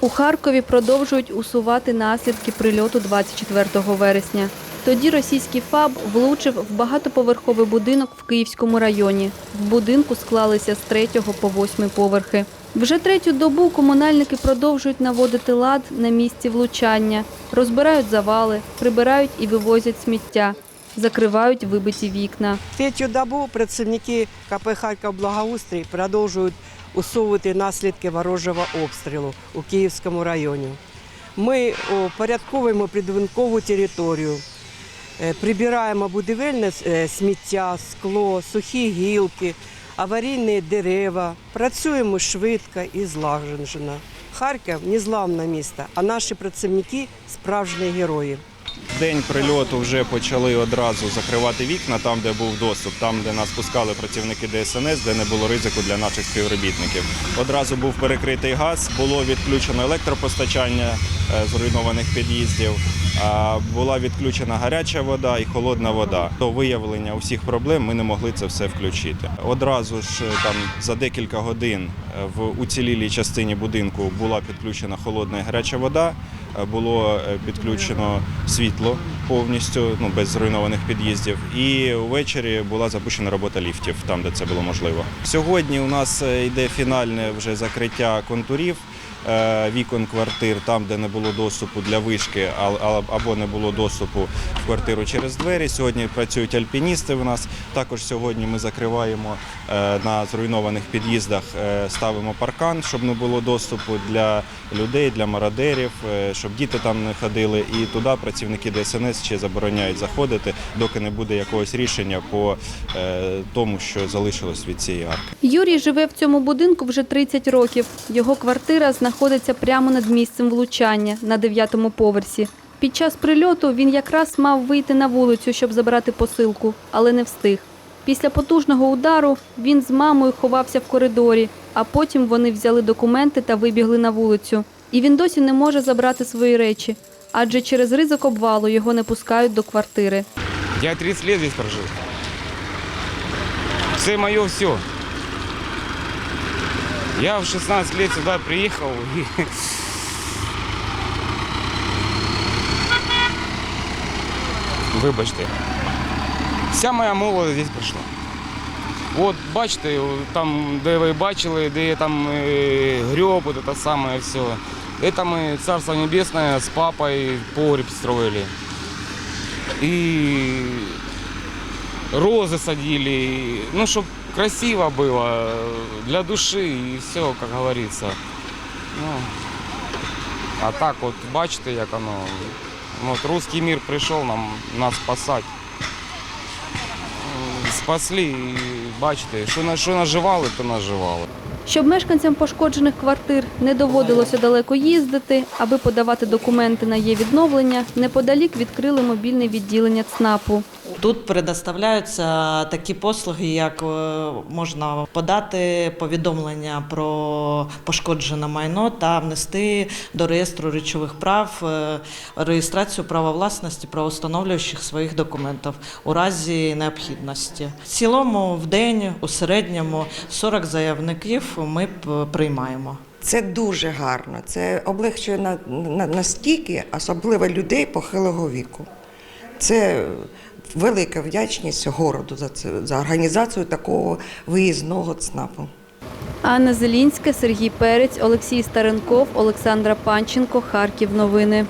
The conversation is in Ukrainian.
У Харкові продовжують усувати наслідки прильоту 24 вересня. Тоді російський ФАБ влучив в багатоповерховий будинок в Київському районі. В будинку склалися з 3 по 8 поверхи. Вже третю добу комунальники продовжують наводити лад на місці влучання, розбирають завали, прибирають і вивозять сміття, закривають вибиті вікна. Третю добу працівники КП Харків Благоустрій продовжують усувати наслідки ворожого обстрілу у Київському районі. Ми упорядковуємо придвинкову територію, е, прибираємо будівельне е, сміття, скло, сухі гілки, аварійні дерева. Працюємо швидко і злагоджено. Харків незламне місто, а наші працівники справжні герої. День прильоту вже почали одразу закривати вікна там, де був доступ, там, де нас пускали працівники ДСНС, де не було ризику для наших співробітників. Одразу був перекритий газ, було відключено електропостачання е, зруйнованих під'їздів, була відключена гаряча вода і холодна вода. До виявлення усіх проблем ми не могли це все включити. Одразу ж е, там за декілька годин е, в уцілілій частині будинку була підключена холодна і гаряча вода. Е, Було е, підключено світло повністю, ну без зруйнованих під'їздів. І ввечері була запущена робота ліфтів там, де це було можливо. Сьогодні у нас е, йде фінальне вже закриття контурів. Е, Вікон квартир, там, де не було доступу для вишки, або не було доступу в квартиру через двері. Сьогодні працюють альпіністи. У нас також сьогодні ми закриваємо е, на зруйнованих під'їздах, е, ставимо паркан, щоб не було доступу для людей, для мародерів, щоб діти там не ходили. І туди працівники ДСНС ще забороняють заходити, доки не буде якогось рішення по тому, що залишилось від цієї арки. Юрій живе в цьому будинку вже 30 років. Його квартира знаходиться прямо над місцем влучання на дев'ятому поверсі. Під час прильоту він якраз мав вийти на вулицю, щоб забрати посилку, але не встиг. Після потужного удару він з мамою ховався в коридорі, а потім вони взяли документи та вибігли на вулицю. І він досі не може забрати свої речі, адже через ризик обвалу його не пускають до квартири. Я 30 лет здесь прожил. Все мое все. Я в 16 лет сюда приехал и... Вибачте. Вся моя молодость здесь пройшла. От бачите, там, де ви бачили, де я там е, греб, вот это самое все. Это мы Царство Небесное с папой погреб строили. И розы садили, ну, чтобы красиво было, для души и все, как говорится. Ну, а так от бачите, як оно. Ну, от русский мир прийшов нам нас спасати. Спасли і бачите, що, на- що наживали, то наживали. Щоб мешканцям пошкоджених квартир не доводилося далеко їздити, аби подавати документи на її відновлення, неподалік відкрили мобільне відділення ЦНАПу. Тут предоставляються такі послуги, як е, можна подати повідомлення про пошкоджене майно та внести до реєстру речових прав е, реєстрацію права власності правоустановлюючих своїх документів у разі необхідності. В цілому в день у середньому 40 заявників ми приймаємо. Це дуже гарно. Це облегчує на, настільки, особливо людей похилого віку. Це велика вдячність городу за це за організацію такого виїзного ЦНАПу. Анна Зелінська, Сергій Перець, Олексій Старенков, Олександра Панченко, Харків. Новини.